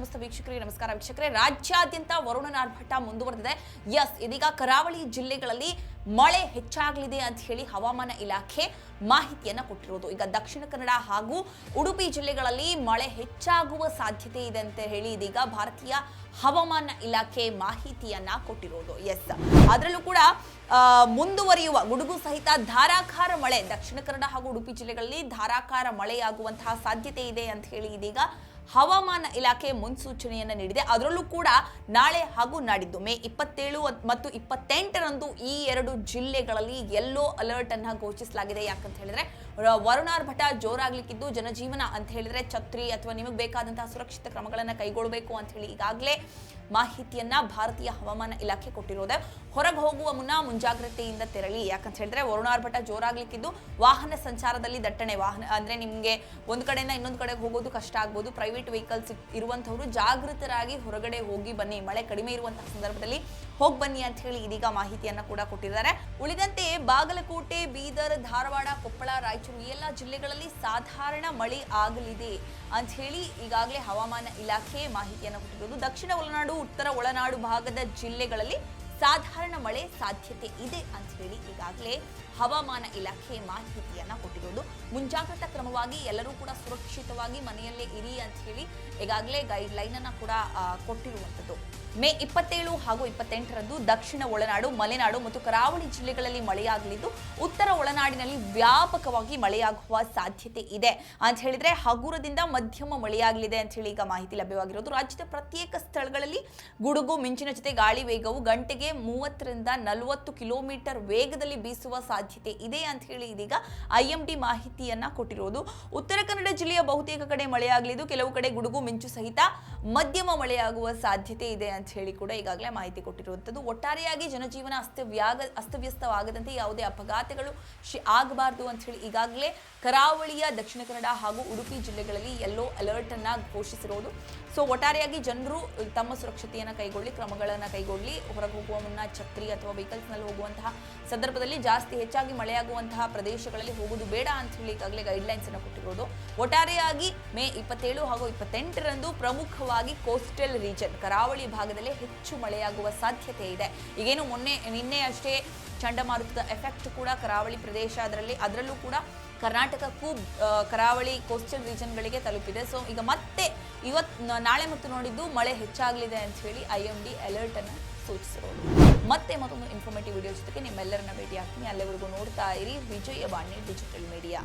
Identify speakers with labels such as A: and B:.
A: ಸಮಸ್ತ ವೀಕ್ಷಕರಿಗೆ ನಮಸ್ಕಾರ. ವೀಕ್ಷಕರೇ, ರಾಜ್ಯಾದ್ಯಂತ ವರುಣನ ಆರ್ಭಟ ಮುಂದುವರೆದಿದೆ. ಎಸ್ ಇದೀಗ ಕರಾವಳಿ ಜಿಲ್ಲೆಗಳಲ್ಲಿ ಮಳೆ ಹೆಚ್ಚಾಗಲಿದೆ ಅಂತ ಹೇಳಿ ಹವಾಮಾನ ಇಲಾಖೆ ಮಾಹಿತಿಯನ್ನ ಕೊಟ್ಟಿರೋದು. ಈಗ ದಕ್ಷಿಣ ಕನ್ನಡ ಹಾಗೂ ಉಡುಪಿ ಜಿಲ್ಲೆಗಳಲ್ಲಿ ಮಳೆ ಹೆಚ್ಚಾಗುವ ಸಾಧ್ಯತೆ ಇದೆ ಅಂತ ಹೇಳಿ ಇದೀಗ ಭಾರತೀಯ ಹವಾಮಾನ ಇಲಾಖೆ ಮಾಹಿತಿಯನ್ನ ಕೊಟ್ಟಿರೋದು. ಎಸ್ ಅದರಲ್ಲೂ ಕೂಡ ಮುಂದುವರಿಯುವ ಗುಡುಗು ಸಹಿತ ಧಾರಾಕಾರ ಮಳೆ ದಕ್ಷಿಣ ಕನ್ನಡ ಹಾಗೂ ಉಡುಪಿ ಜಿಲ್ಲೆಗಳಲ್ಲಿ ಧಾರಾಕಾರ ಮಳೆಯಾಗುವಂತಹ ಸಾಧ್ಯತೆ ಇದೆ ಅಂತ ಹೇಳಿ ಇದೀಗ ಹವಾಮಾನ ಇಲಾಖೆ ಮುನ್ಸೂಚನೆಯನ್ನು ನೀಡಿದೆ. ಅದರಲ್ಲೂ ಕೂಡ ನಾಳೆ ಹಾಗೂ ನಾಡಿದ್ದು ಮೇ ಇಪ್ಪತ್ತೇಳು ಮತ್ತು ಇಪ್ಪತ್ತೆಂಟರಂದು ಈ ಎರಡು ಜಿಲ್ಲೆಗಳಲ್ಲಿ ಯೆಲ್ಲೋ ಅಲರ್ಟ್ ಅನ್ನ ಘೋಷಿಸಲಾಗಿದೆ. ಯಾಕಂತ ಹೇಳಿದ್ರೆ ವರುಣಾರ್ ವರುಣಾರ್ಭಟ ಜೋರಾಗ್ಲಿಕ್ಕಿದ್ದು ಜನಜೀವನ ಅಂತ ಹೇಳಿದ್ರೆ ಛತ್ರಿ ಅಥವಾ ನಿಮಗೆ ಬೇಕಾದಂತಹ ಸುರಕ್ಷಿತ ಕ್ರಮಗಳನ್ನು ಕೈಗೊಳ್ಳಬೇಕು ಅಂತ ಹೇಳಿ ಈಗಾಗಲೇ ಮಾಹಿತಿಯನ್ನ ಭಾರತೀಯ ಹವಾಮಾನ ಇಲಾಖೆ ಕೊಟ್ಟಿರೋದೆ. ಹೊರಗೆ ಹೋಗುವ ಮುನ್ನ ಮುಂಜಾಗ್ರತೆಯಿಂದ ತೆರಳಿ. ಯಾಕಂತ ಹೇಳಿದ್ರೆ ವರುಣಾರ್ಭಟ ಜೋರಾಗ್ಲಿಕ್ಕಿದ್ದು ವಾಹನ ಸಂಚಾರದಲ್ಲಿ ದಟ್ಟಣೆ. ವಾಹನ ಅಂದ್ರೆ ನಿಮಗೆ ಒಂದು ಕಡೆಯಿಂದ ಇನ್ನೊಂದು ಕಡೆಗೆ ಹೋಗೋದು ಕಷ್ಟ ಆಗ್ಬೋದು. ಪ್ರೈವೇಟ್ ವೆಹಿಕಲ್ಸ್ ಇರುವಂತವರು ಜಾಗೃತರಾಗಿ ಹೊರಗಡೆ ಹೋಗಿ ಬನ್ನಿ. ಮಳೆ ಕಡಿಮೆ ಇರುವಂತಹ ಸಂದರ್ಭದಲ್ಲಿ ಹೋಗಿ ಬನ್ನಿ ಅಂತ ಹೇಳಿ ಇದೀಗ ಮಾಹಿತಿಯನ್ನ ಕೂಡ ಕೊಟ್ಟಿದ್ದಾರೆ. ಉಳಿದಂತೆ ಬಾಗಲಕೋಟೆ, ಬೀದರ್, ಧಾರವಾಡ, ಕೊಪ್ಪಳ, ರಾಯಚೂರು ಈ ಎಲ್ಲ ಜಿಲ್ಲೆಗಳಲ್ಲಿ ಸಾಧಾರಣ ಮಳೆ ಆಗಲಿದೆ ಅಂತ ಹೇಳಿ ಈಗಾಗಲೇ ಹವಾಮಾನ ಇಲಾಖೆ ಮಾಹಿತಿಯನ್ನು ಕೊಟ್ಟಿರೋದು. ದಕ್ಷಿಣ ಒಳನಾಡು ಉತ್ತರ ಒಳನಾಡು ಭಾಗದ ಜಿಲ್ಲೆಗಳಲ್ಲಿ ಸಾಧಾರಣ ಮಳೆ ಸಾಧ್ಯತೆ ಇದೆ ಅಂತ ಹೇಳಿ ಈಗಾಗಲೇ ಹವಾಮಾನ ಇಲಾಖೆ ಮಾಹಿತಿಯನ್ನ ಕೊಟ್ಟಿರೋದು ಮುಂಜಾಗ್ರತಾ ಕ್ರಮವಾಗಿ ಎಲ್ಲರೂ ಕೂಡ ಸುರಕ್ಷಿತವಾಗಿ ಮನೆಯಲ್ಲೇ ಇರಿ ಅಂತ ಹೇಳಿ ಈಗಾಗಲೇ ಗೈಡ್ ಲೈನ್ ಅನ್ನ ಕೂಡ ಕೊಟ್ಟಿರುವಂಥದ್ದು. ಮೇ ಇಪ್ಪತ್ತೇಳು ಹಾಗೂ ಇಪ್ಪತ್ತೆಂಟರಂದು ದಕ್ಷಿಣ ಒಳನಾಡು, ಮಲೆನಾಡು ಮತ್ತು ಕರಾವಳಿ ಜಿಲ್ಲೆಗಳಲ್ಲಿ ಮಳೆಯಾಗಲಿದ್ದು, ಉತ್ತರ ಒಳನಾಡಿನಲ್ಲಿ ವ್ಯಾಪಕವಾಗಿ ಮಳೆಯಾಗುವ ಸಾಧ್ಯತೆ ಇದೆ ಅಂತ ಹೇಳಿದ್ರೆ ಹಗುರದಿಂದ ಮಧ್ಯಮ ಮಳೆಯಾಗಲಿದೆ ಅಂತ ಹೇಳಿ ಈಗ ಮಾಹಿತಿ ಲಭ್ಯವಾಗಿರೋದು. ರಾಜ್ಯದ ಪ್ರತ್ಯೇಕ ಸ್ಥಳಗಳಲ್ಲಿ ಗುಡುಗು, ಮಿಂಚಿನ ಜೊತೆ ಗಾಳಿ ವೇಗವು ಗಂಟೆಗೆ ಮೂವತ್ತರಿಂದ ನಲವತ್ತು ಕಿಲೋಮೀಟರ್ ವೇಗದಲ್ಲಿ ಬೀಸುವ ಸಾಧ್ಯತೆ ಇದೆ ಅಂತ ಹೇಳಿ ಇದೀಗ ಐಎಂಡಿ ಮಾಹಿತಿಯನ್ನ ಕೊಟ್ಟಿರೋದು. ಉತ್ತರ ಕನ್ನಡ ಜಿಲ್ಲೆಯ ಬಹುತೇಕ ಕಡೆ ಮಳೆಯಾಗಲಿದ್ದು ಕೆಲವು ಕಡೆ ಗುಡುಗು ಮಿಂಚು ಸಹಿತ ಮಧ್ಯಮ ಮಳೆಯಾಗುವ ಸಾಧ್ಯತೆ ಇದೆ ಅಂತ ಹೇಳಿ ಕೂಡ ಈಗಾಗಲೇ ಮಾಹಿತಿ ಕೊಟ್ಟಿರುವಂಥದ್ದು. ಒಟ್ಟಾರೆಯಾಗಿ ಜನಜೀವನ ಅಸ್ತವ್ಯಾಗ, ಅಸ್ತವ್ಯಸ್ತವಾಗದಂತೆ ಯಾವುದೇ ಅಪಘಾತಗಳು ಆಗಬಾರದು ಅಂತ ಹೇಳಿ ಈಗಾಗಲೇ ಕರಾವಳಿಯ ದಕ್ಷಿಣ ಕನ್ನಡ ಹಾಗೂ ಉಡುಪಿ ಜಿಲ್ಲೆಗಳಲ್ಲಿ ಎಲ್ಲೋ ಅಲರ್ಟ್ ಅನ್ನ ಘೋಷಿಸಿರುವುದು ಸೊ ಒಟ್ಟಾರೆಯಾಗಿ ಜನರು ತಮ್ಮ ಸುರಕ್ಷತೆಯನ್ನು ಕೈಗೊಳ್ಳಿ, ಕ್ರಮಗಳನ್ನು ಕೈಗೊಳ್ಳಿ, ಹೊರಗೆ ಹೋಗುವ ಮುನ್ನ ಛತ್ರಿ ಅಥವಾ ವೆಹಿಕಲ್ಸ್ನಲ್ಲಿ ಹೋಗುವಂತಹ ಸಂದರ್ಭದಲ್ಲಿ ಜಾಸ್ತಿ ಹೆಚ್ಚಾಗಿ ಮಳೆಯಾಗುವಂತಹ ಪ್ರದೇಶಗಳಲ್ಲಿ ಹೋಗುವುದು ಬೇಡ ಅಂತ ಹೇಳಿ ಈಗಾಗಲೇ ಗೈಡ್ಲೈನ್ಸ್ ಅನ್ನು ಕೊಟ್ಟಿರೋದು. ಒಟ್ಟಾರೆಯಾಗಿ ಮೇ ಇಪ್ಪತ್ತೇಳು ಹಾಗೂ ಇಪ್ಪತ್ತೆಂಟರಂದು ಪ್ರಮುಖವಾಗಿ ಕೋಸ್ಟಲ್ ರೀಜನ್ ಕರಾವಳಿ ಭಾಗದಲ್ಲಿ ಹೆಚ್ಚು ಮಳೆಯಾಗುವ ಸಾಧ್ಯತೆ ಇದೆ. ಈಗೇನು ಮೊನ್ನೆ, ನಿನ್ನೆ ಅಷ್ಟೇ ಚಂಡಮಾರುತದ ಎಫೆಕ್ಟ್ ಕೂಡ ಕರಾವಳಿ ಪ್ರದೇಶ ಅದರಲ್ಲಿ, ಅದರಲ್ಲೂ ಕೂಡ ಕರ್ನಾಟಕಕ್ಕೂ ಕರಾವಳಿ ಕೋಸ್ಟಲ್ ರೀಜನ್ಗಳಿಗೆ ತಲುಪಿದೆ. ಸೊ ಈಗ ಮತ್ತೆ ಇವತ್ ನಾಳೆ ಮತ್ತು ನೋಡಿದ್ದು ಮಳೆ ಹೆಚ್ಚಾಗಲಿದೆ ಅಂತ ಹೇಳಿ ಐ ಎಂ ಡಿ ಅಲರ್ಟ್ ಅನ್ನು ಸೂಚಿಸಿರೋದು. ಮತ್ತೆ ಮತ್ತೊಂದು ಇನ್ಫಾರ್ಮೇಟಿವ್ ವಿಡಿಯೋ ಜೊತೆಗೆ ನಿಮ್ಮೆಲ್ಲರನ್ನ ಭೇಟಿ ಹಾಕ್ತೀನಿ ಅಲ್ಲಿವರೆಗೂ ನೋಡ್ತಾ ಇರಿ ವಿಜಯವಾಣಿ ಡಿಜಿಟಲ್ ಮೀಡಿಯಾ